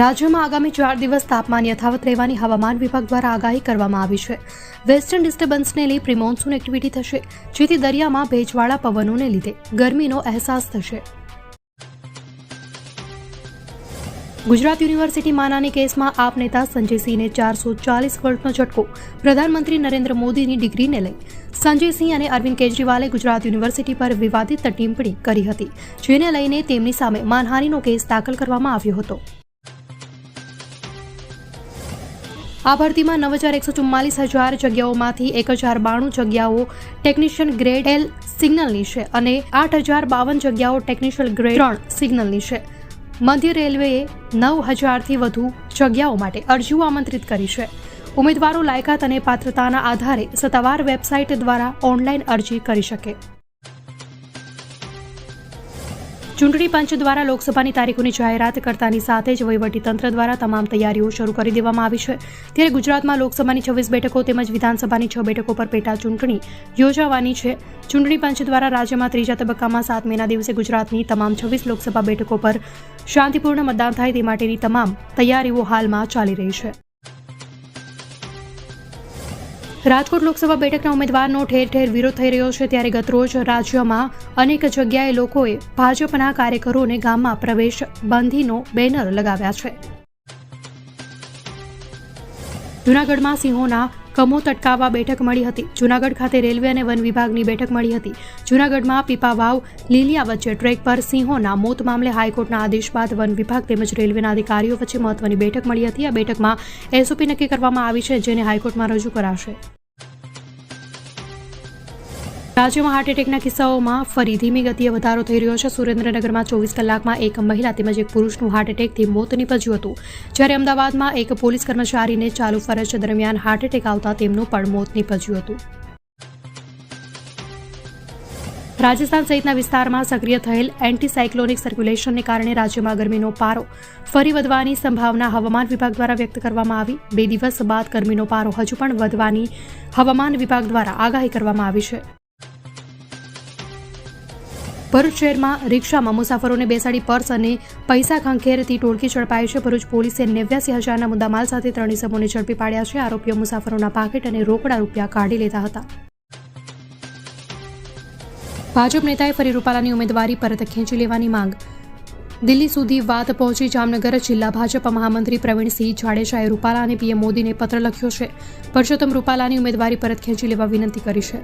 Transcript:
રાજ્યમાં આગામી ચાર દિવસ તાપમાન યથાવત રહેવાની હવામાન વિભાગ દ્વારા આગાહી કરવામાં આવી છે. વેસ્ટર્ન ડિસ્ટર્બન્સને લઈ પ્રિમોન્સૂન એક્ટિવિટી થશે, જેથી દરિયામાં ભેજવાળા પવનોને લીધે ગરમીનો અહેસાસ થશે. ગુજરાત યુનિવર્સિટી માનાની કેસમાં આપ નેતા સંજયસિંહને ચારસો ચાલીસ વર્ષનો ઝટકો, પ્રધાનમંત્રી નરેન્દ્ર મોદીની ડિગ્રીને લઈ. સંજયસિંહ અને અરવિંદ કેજરીવાલે ગુજરાત યુનિવર્સિટી પર વિવાદિત ટિપ્પણી કરી હતી, જેને લઈને તેમની સામે માનહાનિનો કેસ દાખલ કરવામાં આવ્યો હતો. આ ભરતીમાં નવ હજાર એકસો ચુમ્માલીસ હજાર જગ્યાઓમાંથી એક હજાર બાણું જગ્યાઓ ટેકનિશિયન ગ્રેડ એલ સિગ્નલની છે અને આઠ હજાર બાવન જગ્યાઓ ટેકનિશિયલ ગ્રેડ ત્રણ સિગ્નલની છે. મધ્ય રેલવેએ નવ હજારથી વધુ જગ્યાઓ માટે અરજીઓ આમંત્રિત કરી છે. ઉમેદવારો લાયકાત અને પાત્રતાના આધારે સત્તાવાર વેબસાઇટ દ્વારા ઓનલાઈન અરજી કરી શકે. ચૂંટણી પંચ દ્વારા લોકસભાની તારીખોની જાહેરાત કરતાની સાથે જ વહીવટીતંત્ર દ્વારા તમામ તૈયારીઓ શરૂ કરી દેવામાં આવી છે. ત્યારે ગુજરાતમાં લોકસભાની છવ્વીસ બેઠકો તેમજ વિધાનસભાની છ બેઠકો પર પેટા ચૂંટણી યોજાવાની છે. ચૂંટણી પંચ દ્વારા રાજ્યમાં ત્રીજા તબક્કામાં સાત મેના દિવસે ગુજરાતની તમામ છવ્વીસ લોકસભા બેઠકો પર શાંતિપૂર્ણ મતદાન થાય તે માટેની તમામ તૈયારીઓ હાલમાં ચાલી રહી છે. રાજકોટ લોકસભા બેઠકના ઉમેદવારનો ઠેર ઠેર વિરોધ થઈ રહ્યો છે ત્યારે ગતરોજ રાજ્યમાં અનેક જગ્યાએ લોકોએ ભાજપના કાર્યકરોને ગામમાં પ્રવેશ બંધીનો બેનર લગાવ્યા છે. જૂનાગઢમાં સિંહોના કમોત તટકાવવા બેઠક મળી હતી. જૂનાગઢ ખાતે રેલવે અને વન વિભાગની બેઠક મળી હતી. જૂનાગઢમાં પીપાવાવ, લીલિયા વચ્ચે ટ્રેક પર સિંહોના મોત મામલે હાઈકોર્ટના આદેશ બાદ વન વિભાગ તેમજ રેલવેના અધિકારીઓ વચ્ચે મહત્વની બેઠક મળી હતી. આ બેઠકમાં એસઓપી નક્કી કરવામાં આવી છે, જેને હાઈકોર્ટમાં રજૂ કરાશે. રાજ્યમાં હાર્ટ એટેકના કિસ્સાઓમાં ફરી ધીમી ગતિએ વધારો થઈ રહ્યો છે. સુરેન્દ્રનગરમાં ચોવીસ કલાકમાં એક મહિલા તેમજ એક પુરુષનું હાર્ટ એટેકથી મોત નીપજ્યું હતું. જ્યારે અમદાવાદમાં એક પોલીસ કર્મચારીને ચાલુ ફરજ દરમિયાન હાર્ટ એટેક આવતા તેમનું પણ મોત નીપજ્યું હતું. રાજસ્થાન સહિતના વિસ્તારમાં સક્રિય થયેલ એન્ટીસાયક્લોનિક સર્ક્યુલેશનને કારણે રાજ્યમાં ગરમીનો પારો ફરી વધવાની સંભાવના હવામાન વિભાગ દ્વારા વ્યક્ત કરવામાં આવી. બે દિવસ બાદ ગરમીનો પારો હજુ પણ વધવાની હવામાન વિભાગ દ્વારા આગાહી કરવામાં આવી છે. ભરૂચ શહેરમાં રિક્ષામાં મુસાફરોને બેસાડી પર્સ અને પૈસા ખંખેરતી ટોળકી ઝડપાઈ છે. ભરૂચ પોલીસે નેવ્યાસી હજારના મુદ્દામાલ સાથે ત્રણ ઇસમોને ઝડપી પાડ્યા છે. આરોપીઓ મુસાફરોના પાકેટ અને રોકડા રૂપિયા કાઢી લેતા હતા. ભાજપ નેતાએ ફરી રૂપાલાની ઉમેદવારી પરત ખેંચી લેવાની માંગ. દિલ્હી સુધી વાત પહોંચી જામનગર જિલ્લા ભાજપ મહામંત્રી પ્રવીણસિંહ જાડેજાએ રૂપાલા અને પીએમ મોદીને પત્ર લખ્યો છે. પરસોત્તમ રૂપાલાની ઉમેદવારી પરત ખેંચી લેવા વિનંતી કરી છે.